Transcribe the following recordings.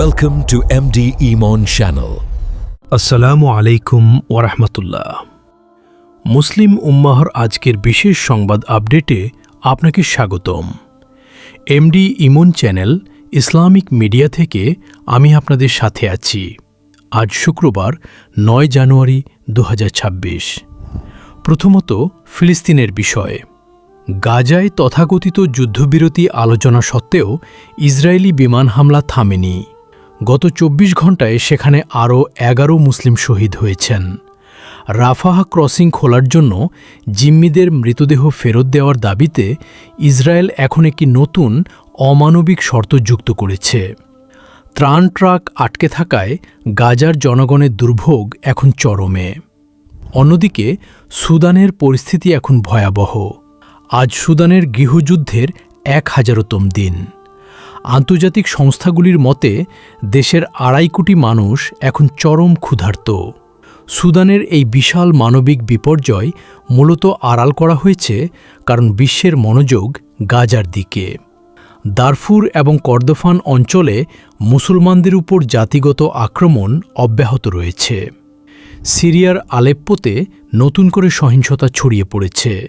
Welcome to MD Imon Channel. আসসালামু আলাইকুম ওরহমতুল্লাহ মুসলিম উম্মাহর আজকের বিশেষ সংবাদ আপডেটে আপনাকে স্বাগতম। MD Emon channel Islamic media থেকে আমি আপনাদের সাথে আছি। আজ শুক্রবার নয় জানুয়ারি দু হাজার ছাব্বিশ। প্রথমত ফিলিস্তিনের বিষয়। গাজায় তথাকথিত যুদ্ধবিরতি আলোচনা সত্ত্বেও ইসরায়েলি বিমান হামলা থামেনি। গত চব্বিশ ঘন্টায় সেখানে আরও এগারো মুসলিম শহীদ হয়েছেন। রাফাহা ক্রসিং খোলার জন্য জিম্মিদের মৃতদেহ ফেরত দেওয়ার দাবিতে ইসরায়েল এখন একটি নতুন অমানবিক শর্ত যুক্ত করেছে। ত্রাণ ট্রাক আটকে থাকায় গাজার জনগণের দুর্ভোগ এখন চরমে। অন্যদিকে, সুদানের পরিস্থিতি এখন ভয়াবহ। আজ সুদানের গৃহযুদ্ধের এক হাজারতম দিন। আন্তর্জাতিক সংস্থাগুলির মতে, দেশের আড়াই কোটি মানুষ এখন চরম ক্ষুধার্ত। সুদানের এই বিশাল মানবিক বিপর্যয় মূলত আড়াল করা হয়েছে কারণ বিশ্বের মনোযোগ গাজার দিকে। দারফুর এবং কর্দফান অঞ্চলে মুসলমানদের উপর জাতিগত আক্রমণ অব্যাহত রয়েছে। সিরিয়ার আলেপ্পোতে নতুন করে সহিংসতা ছড়িয়ে পড়েছে।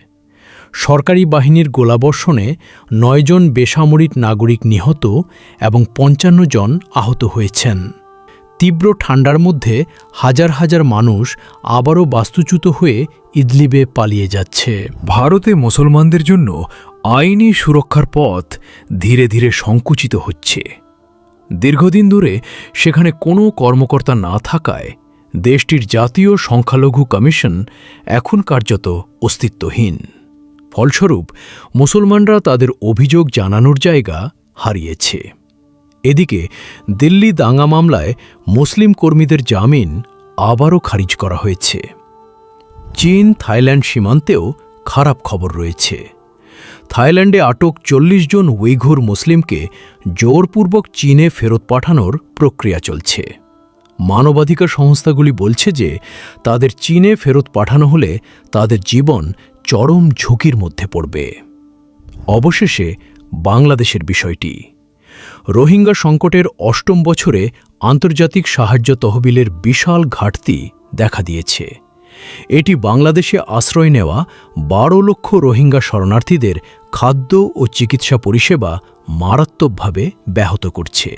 সরকারি বাহিনীর গোলাবর্ষণে নয়জন বেসামরিক নাগরিক নিহত এবং পঞ্চান্ন জন আহত হয়েছেন। তীব্র ঠান্ডার মধ্যে হাজার হাজার মানুষ আবারও বাস্তুচ্যুত হয়ে ইদলিবে পালিয়ে যাচ্ছে। ভারতে মুসলমানদের জন্য আইনি সুরক্ষার পথ ধীরে ধীরে সংকুচিত হচ্ছে। দীর্ঘদিন ধরে সেখানে কোনো কর্মকর্তা না থাকায় দেশটির জাতীয় সংখ্যালঘু কমিশন এখন কার্যত অস্তিত্বহীন। ফলস্বরূপ, মুসলমানরা তাদের অভিযোগ জানানোর জায়গা হারিয়েছে। এদিকে, দিল্লি দাঙ্গা মামলায় মুসলিম কর্মীদের জামিন আবারও খারিজ করা হয়েছে। চীন, থাইল্যান্ড সীমান্তেও খারাপ খবর রয়েছে। থাইল্যান্ডে আটক চল্লিশ জন উইঘুর মুসলিমকে জোরপূর্বক চীনে ফেরত পাঠানোর প্রক্রিয়া চলছে। মানবাধিকার সংস্থাগুলি বলছে যে, তাদের চীনে ফেরত পাঠানো হলে তাদের জীবন চরম ঝুঁকির মধ্যে পড়বে। অবশেষে বাংলাদেশের বিষয়টি। রোহিঙ্গা সংকটের অষ্টম বছরে আন্তর্জাতিক সাহায্য তহবিলের বিশাল ঘাটতি দেখা দিয়েছে। এটি বাংলাদেশে আশ্রয় নেওয়া বারো লক্ষ রোহিঙ্গা শরণার্থীদের খাদ্য ও চিকিৎসা পরিষেবা মারাত্মকভাবে ব্যাহত করছে।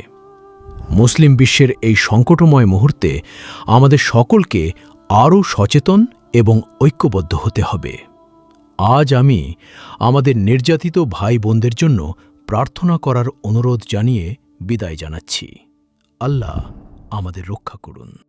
মুসলিম বিশ্বের এই সংকটময় মুহূর্তে আমাদের সকলকে আরও সচেতন এবং ঐক্যবদ্ধ হতে হবে। আজ আমি আমাদের নির্যাতিত ভাই বোনদের জন্য প্রার্থনা করার অনুরোধ জানিয়ে বিদায় জানাচ্ছি। আল্লাহ আমাদের রক্ষা করুন।